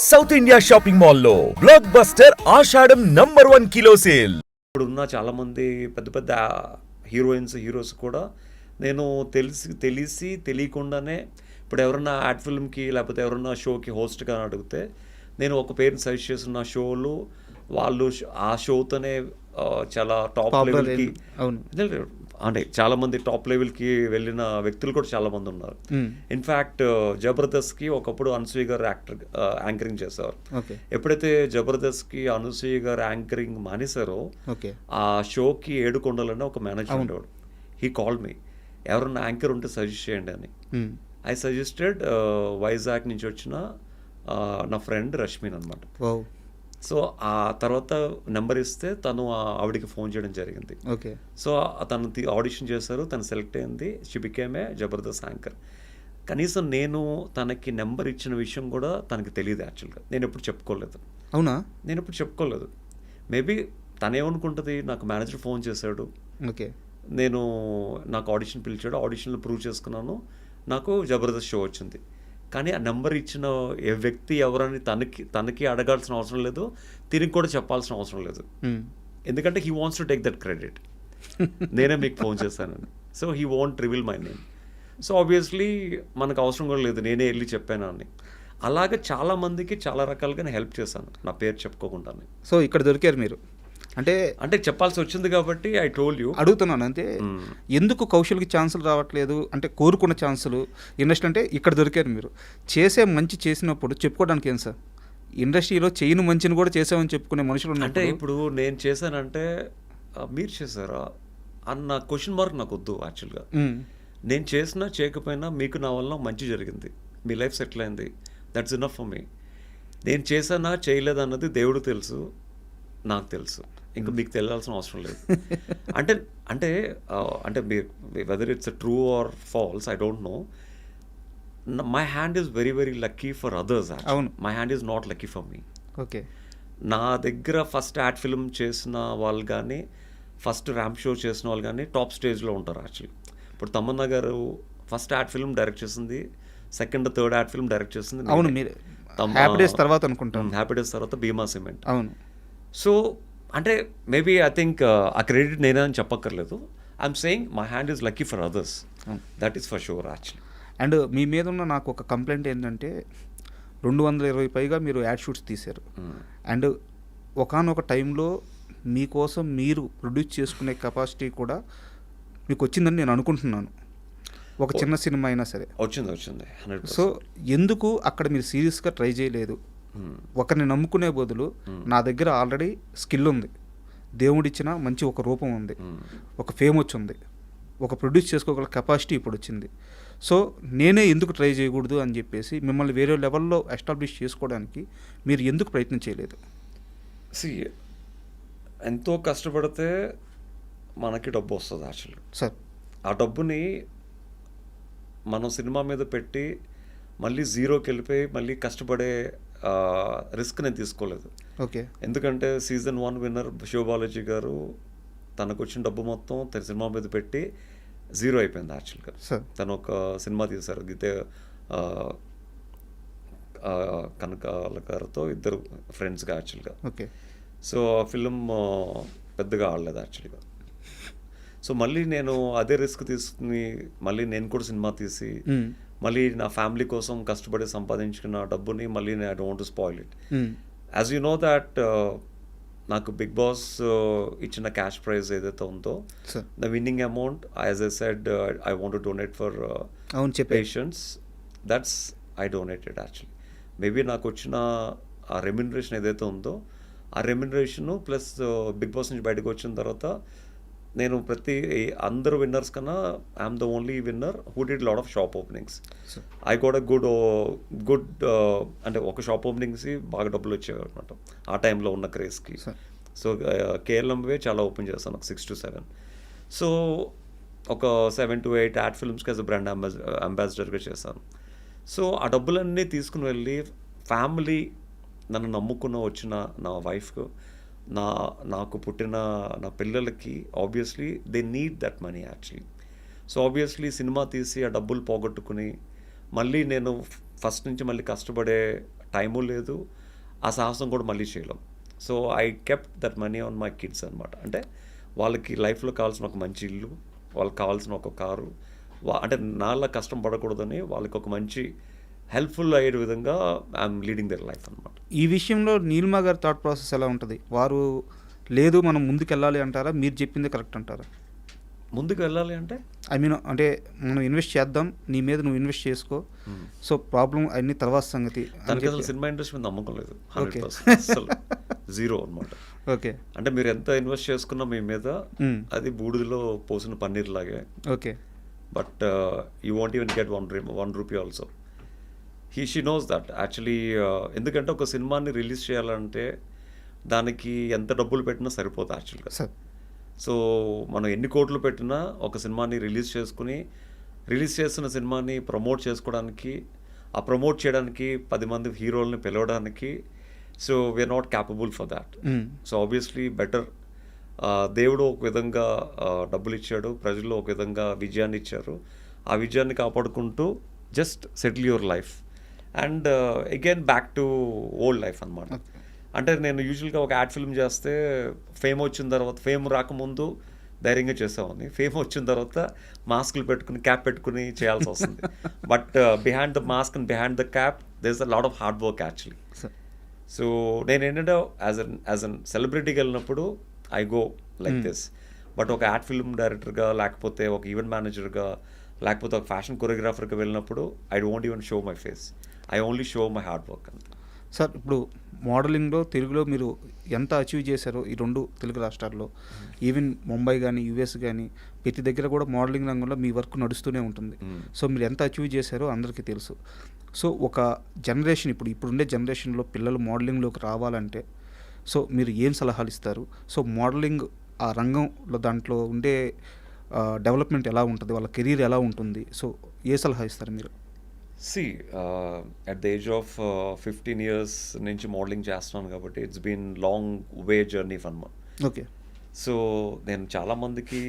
South India shopping మాల్లో blockbuster Ashadham number one kilo sale ఇప్పుడున్న చాలామంది పెద్ద పెద్ద హీరోయిన్స్ హీరోస్ కూడా నేను తెలిసి తెలిసి తెలియకుండానే ఇప్పుడు ఎవరన్నా యాడ్ ఫిల్మ్కి లేకపోతే ఎవరన్నా షోకి హోస్ట్గా అడిగితే నేను ఒక పేరుని సజెస్ట్ చేసిన షోలు వాళ్ళు ఆ షోతోనే చాలా టాప్ లెవెల్కి. అవును. అంటే చాలా మంది టాప్ లెవెల్కి వెళ్ళిన వ్యక్తులు కూడా చాలా మంది ఉన్నారు. ఇన్ఫ్యాక్ట్ జబర్దస్త్కి ఒకప్పుడు అనసూయ గారు యాక్టర్ యాంకరింగ్ చేసేవారు. ఎప్పుడైతే జబర్దస్త్కి అనసూయ గారు యాంకరింగ్ మానేశారో ఆ షోకి ఏడుకొండలని ఒక మేనేజర్ ఉండేవాడు. హీ కాల్ మీ ఎవరన్నా యాంకర్ ఉంటే సజెస్ట్ చేయండి అని. ఐ సజెస్టెడ్ వైజాగ్ నుంచి వచ్చిన ఆ, నా ఫ్రెండ్ రష్మిన్ అనమాట సో ఆ తర్వాత నెంబర్ ఇస్తే తను ఆ ఆవిడకి ఫోన్ చేయడం జరిగింది. ఓకే. సో తను ఆడిషన్ చేశారు తను సెలెక్ట్ అయింది. She became Jabardasth anchor. కనీసం నేను తనకి నెంబర్ ఇచ్చిన విషయం కూడా తనకి తెలియదు యాక్చువల్గా. నేను ఎప్పుడు చెప్పుకోలేదు. అవునా? నేను ఎప్పుడు చెప్పుకోలేదు. మేబీ తనేమనుకుంటుంది నాకు మేనేజర్ ఫోన్ చేశాడు. ఓకే. నేను నాకు ఆడిషన్ పిలిచాడు. ఆడిషన్లో ప్రూవ్ చేసుకున్నాను. నాకు జబర్దస్త్ షో వచ్చింది. కానీ ఆ నెంబర్ ఇచ్చిన ఏ వ్యక్తి ఎవరని తనకి తనకి అడగాల్సిన అవసరం లేదు. తిరిగి కూడా చెప్పాల్సిన అవసరం లేదు. మ్మ్. ఎందుకంటే he wants to take that credit నేనే మీకు ఫోన్ చేశానని so he want reveal my name so obviously మనకు అవసరం కూడా లేదు. నేనే వెళ్ళి చెప్పాను అని. అలాగే చాలా మందికి చాలా రకాలుగా నేను హెల్ప్ చేశాను. నా పేరు చెప్పుకోకుండానే. సో ఇక్కడ దొరికారు మీరు. అంటే అంటే చెప్పాల్సి వచ్చింది కాబట్టి ఐ టోల్ యూ అడుగుతున్నాను అంటే మ్మ్. ఎందుకు కౌశల్కి ఛాన్సులు రావట్లేదు? అంటే కోరుకున్న ఛాన్సులు ఇండస్ట్రీ అంటే ఇక్కడ దొరికారు మీరు. చేసే మంచి చేసినప్పుడు చెప్పుకోవడానికి ఏం సార్? ఇండస్ట్రీలో చేయను మంచిని కూడా చేసామని చెప్పుకునే మనుషులు అంటే ఇప్పుడు నేను చేశానంటే మీరు చేశారా? అన్న క్వశ్చన్ మార్క్ నాకు వద్దు యాక్చువల్గా మ్మ్. నేను చేసినా చేయకపోయినా మీకు నా వల్ల మంచి జరిగింది. మీ లైఫ్ సెటిల్ అయింది. దట్స్ ఇనఫ్ ఫర్ మీ నేను చేశానా చేయలేదు అన్నది దేవుడు తెలుసు నాకు తెలుసు. ఇంకా మీకు తెలియాల్సిన అవసరం లేదు. అంటే అంటే అంటే whether it's true or false I don't know my hand is very very lucky for others అవును. My hand is not lucky for me okay నా దగ్గర ఫస్ట్ యాడ్ ఫిల్మ్ చేసిన వాళ్ళు కానీ ఫస్ట్ ర్యాంప్ షో చేసిన వాళ్ళు కానీ టాప్ స్టేజ్లో ఉంటారు యాక్చువల్లీ ఇప్పుడు Tamanna garu first ad film direct చేసింది second third ad film direct చేసింది అవును. మీరు హ్యాపీ డేస్ తర్వాత అనుకుంటాను. హ్యాపీ డేస్ తర్వాత భీమా సిమెంట్. అవును. సో అంటే మేబీ ఐ థింక్ ఆ క్రెడిట్ నేనే అని చెప్పక్కర్లేదు I'm saying my hand is lucky for others that is for sure actually and మీ మీద ఉన్న నాకు ఒక కంప్లైంట్ ఏంటంటే రెండు వందల ఇరవై పైగా మీరు యాడ్ షూట్స్ తీశారు. అండ్ ఒకనొక టైంలో మీకోసం మీరు ప్రొడ్యూస్ చేసుకునే కెపాసిటీ కూడా మీకు వచ్చిందని నేను అనుకుంటున్నాను. ఒక చిన్న సినిమా అయినా సరే. వచ్చింది వచ్చింది. సో ఎందుకు అక్కడ మీరు సీరియస్గా ట్రై చేయలేదు? ఒకరిని నమ్ముకునే బదులు నా దగ్గర ఆల్రెడీ స్కిల్ ఉంది. దేవుడిచ్చిన మంచి ఒక రూపం ఉంది. ఒక ఫేమ్ వచ్చింది. ఒక ప్రొడ్యూస్ చేసుకోగల కెపాసిటీ ఇప్పుడు వచ్చింది. సో నేనే ఎందుకు ట్రై చేయకూడదు అని చెప్పేసి మిమ్మల్ని వేరే లెవెల్లో ఎస్టాబ్లిష్ చేసుకోవడానికి మీరు ఎందుకు ప్రయత్నం చేయలేదు? సి ఎంతో కష్టపడితే మనకి డబ్బు వస్తుంది యాక్చువల్లీ. సార్. ఆ డబ్బుని మనం సినిమా మీద పెట్టి మళ్ళీ జీరోకి వెళ్ళిపోయి మళ్ళీ కష్టపడే రిస్క్ నేను తీసుకోలేదు. ఓకే. ఎందుకంటే సీజన్ వన్ విన్నర్ శివబాలాజీ గారు తనకు వచ్చిన డబ్బు మొత్తం తన సినిమా మీద పెట్టి జీరో అయిపోయింది యాక్చువల్గా తను ఒక సినిమా తీశారు. గీతే కనకాల గారితో ఇద్దరు ఫ్రెండ్స్గా యాక్చువల్గా ఓకే. సో ఆ ఫిలిం పెద్దగా ఆడలేదు యాక్చువల్గా సో మళ్ళీ నేను అదే రిస్క్ తీసుకుని మళ్ళీ నేను కూడా సినిమా తీసి. మళ్ళీ నా ఫ్యామిలీ కోసం కష్టపడి సంపాదించుకున్న డబ్బుని మళ్ళీ నేను I don't spoil it. As you know that నాకు బిగ్ బాస్ ఇచ్చిన క్యాష్ ప్రైజ్ ఏదైతే ఉందో the winning amount as I said I want donate for అవును చెప్పే patients that's I donated actually maybe నాకు వచ్చిన ఆ రెమ్యునరేషన్ ఏదైతే ఉందో ఆ రెమ్యునరేషన్ ప్లస్ బిగ్ బాస్ నుంచి బయటకు వచ్చిన తర్వాత నేను ప్రతి అందరు విన్నర్స్ కన్నా I'm the only winner who did lot of shop openings. I got a good good అంటే ఒక షాప్ ఓపెనింగ్స్ బాగా డబ్బులు వచ్చేవి అనమాట ఆ టైంలో ఉన్న క్రేజ్కి. సో కేఎల్ఎంవే చాలా ఓపెన్ చేస్తాను ఒక సిక్స్ టు సెవెన్ సో ఒక సెవెన్ టు ఎయిట్ యాడ్ ఫిల్మ్స్కి యాజ్ బ్రాండ్ అంబాస్ అంబాసిడర్గా చేశాను సో ఆ డబ్బులన్నీ తీసుకుని వెళ్ళి ఫ్యామిలీ నన్ను నమ్ముకున్న వచ్చిన నా వైఫ్కు నా నాకు పుట్టిన నా పిల్లలకి obviously they need that money actually so obviously cinema తీసి ఆ డబ్బులు పోగొట్టుకుని మళ్ళీ నేను ఫస్ట్ నుంచి మళ్ళీ కష్టపడే టైము లేదు. ఆ సాహసం కూడా మళ్ళీ చేయలేం. So I kept that money on my kids అనమాట అంటే వాళ్ళకి లైఫ్లో కావాల్సిన ఒక మంచి ఇల్లు వాళ్ళకి కావాల్సిన ఒక కారు వా- అంటే నాలా కష్టం పడకూడదని వాళ్ళకి ఒక మంచి హెల్ప్ఫుల్ అయ్యే విధంగా ఐఎమ్ లీడింగ్ దర్ లైఫ్ అనమాట ఈ విషయంలో నీలిమా గారి థాట్ ప్రాసెస్ ఎలా ఉంటుంది? వారు లేదు మనం ముందుకు వెళ్ళాలి అంటారా? మీరు చెప్పింది కరెక్ట్ అంటారా? ముందుకు వెళ్ళాలి అంటే? ఐ మీన్ అంటే మనం ఇన్వెస్ట్ చేద్దాం నీ మీద నువ్వు ఇన్వెస్ట్ చేసుకో. సో ప్రాబ్లం అన్ని తర్వాత సంగతి తనకి అసలు సినిమా ఇండస్ట్రీ మీద నమ్మకం లేదు. అసలు జీరో అనమాట ఓకే అంటే మీరు ఎంత ఇన్వెస్ట్ చేసుకున్నా మీ మీద మ్మ్. అది బూడిదలో పోసిన పన్నీర్ లాగే. Okay but you want even get one one rupee also he she knows that actually ఎందుకంటే ఒక సినిమాని రిలీజ్ చేయాలంటే దానికి ఎంత డబ్బులు పెట్టినా సరిపోతుంది యాక్చువల్గా సార్ సో మనం ఎన్ని కోట్లు పెట్టినా ఒక సినిమాని రిలీజ్ చేసుకుని రిలీజ్ చేస్తున్న సినిమాని ప్రమోట్ చేసుకోవడానికి ఆ ప్రమోట్ చేయడానికి పది మంది హీరోల్ని పిలవడానికి so we're not capable for that. So obviously better దేవుడు ఒక విధంగా డబ్బులు ఇచ్చాడు ప్రజలు ఒక విధంగా విజయాన్ని ఇచ్చారు. ఆ విజయాన్ని కాపాడుకుంటూ just settle your life and again back to old life అనమాట అంటే నేను యూజువల్గా ఒక యాడ్ ఫిల్మ్ చేస్తే ఫేమ్ వచ్చిన తర్వాత ఫేమ్ రాకముందు ధైర్యంగా చేసేవాడిని. ఫేమ్ వచ్చిన తర్వాత మాస్కులు పెట్టుకుని క్యాప్ పెట్టుకుని చేయాల్సి వస్తుంది. But behind the mask and behind the cap there is a lot of hard work actually so నేను ఏంటంటే యాజ్ అన్ యాజ్ అన్ సెలబ్రిటీకి వెళ్ళినప్పుడు I go like this but ఒక యాడ్ ఫిల్మ్ డైరెక్టర్గా లేకపోతే ఒక ఈవెంట్ మేనేజర్గా లేకపోతే ఒక ఫ్యాషన్ కొరియోగ్రాఫర్గా వెళ్ళినప్పుడు I don't even show my face I only show my hard work అంతే సార్ ఇప్పుడు మోడలింగ్లో తెలుగులో మీరు ఎంత అచీవ్ చేశారో ఈ రెండు తెలుగు రాష్ట్రాల్లో ఈవెన్ ముంబై కానీ యూఎస్ కానీ ప్రతి దగ్గర కూడా మోడలింగ్ రంగంలో మీ వర్క్ నడుస్తూనే ఉంటుంది. సో మీరు ఎంత అచీవ్ చేశారో అందరికీ తెలుసు. సో ఒక జనరేషన్ ఇప్పుడు ఇప్పుడుండే జనరేషన్లో పిల్లలు మోడలింగ్లోకి రావాలంటే సో మీరు ఏం సలహాలు ఇస్తారు? సో మోడలింగ్ ఆ రంగంలో దాంట్లో ఉండే డెవలప్మెంట్ ఎలా ఉంటుంది? వాళ్ళ కెరీర్ ఎలా ఉంటుంది? సో ఏ సలహా ఇస్తారు మీరు? See at the age of fifteen years నుంచి మోడలింగ్ చేస్తున్నాను కాబట్టి it's been long way journey fun okay so నేను చాలామందికి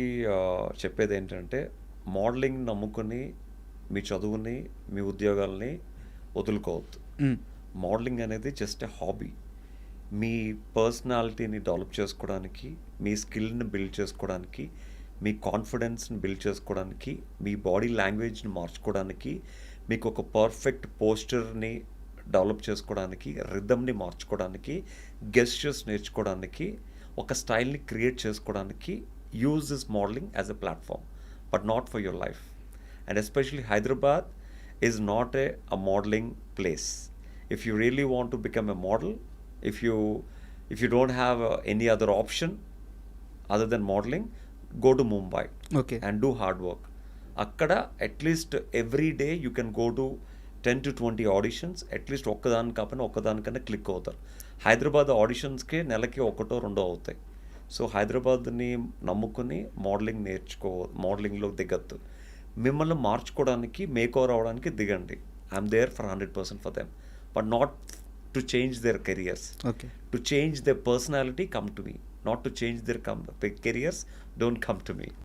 చెప్పేది ఏంటంటే మోడలింగ్ నమ్ముకుని మీ చదువుని మీ ఉద్యోగాల్ని వదులుకోవద్దు. మోడలింగ్ అనేది జస్ట్ ఎ హాబీ మీ పర్సనాలిటీని డెవలప్ చేసుకోవడానికి మీ స్కిల్ని బిల్డ్ చేసుకోవడానికి మీ కాన్ఫిడెన్స్ని బిల్డ్ చేసుకోవడానికి మీ బాడీ లాంగ్వేజ్ని మార్చుకోవడానికి మీకు ఒక పర్ఫెక్ట్ పోస్టర్ని డెవలప్ చేసుకోవడానికి రిథమ్ని మార్చుకోవడానికి గెస్చర్స్ నేర్చుకోవడానికి ఒక స్టైల్ని క్రియేట్ చేసుకోవడానికి use this modelling as a platform but not for your life and especially Hyderabad is not a a modelling place if you really want to become a model if you if you don't have any other option other than modelling go to Mumbai okay and do hard work అక్కడ at least every day you can go to ten to twenty auditions at least ఒక్కదాని కాకపోయినా ఒక్కదానికన్నా click అవుతారు. హైదరాబాద్ ఆడిషన్స్కి నెలకి ఒకటో రెండో అవుతాయి. So హైదరాబాద్ని నమ్ముకుని మోడలింగ్ నేర్చుకో మోడలింగ్లో దిగద్దు. మిమ్మల్ని మార్చుకోవడానికి మేక్ ఓవర్ అవడానికి దిగండి. I'm there for hundred percent for them but not to change their careers okay to change their personality come to me. Not to change their com- careers don't come to me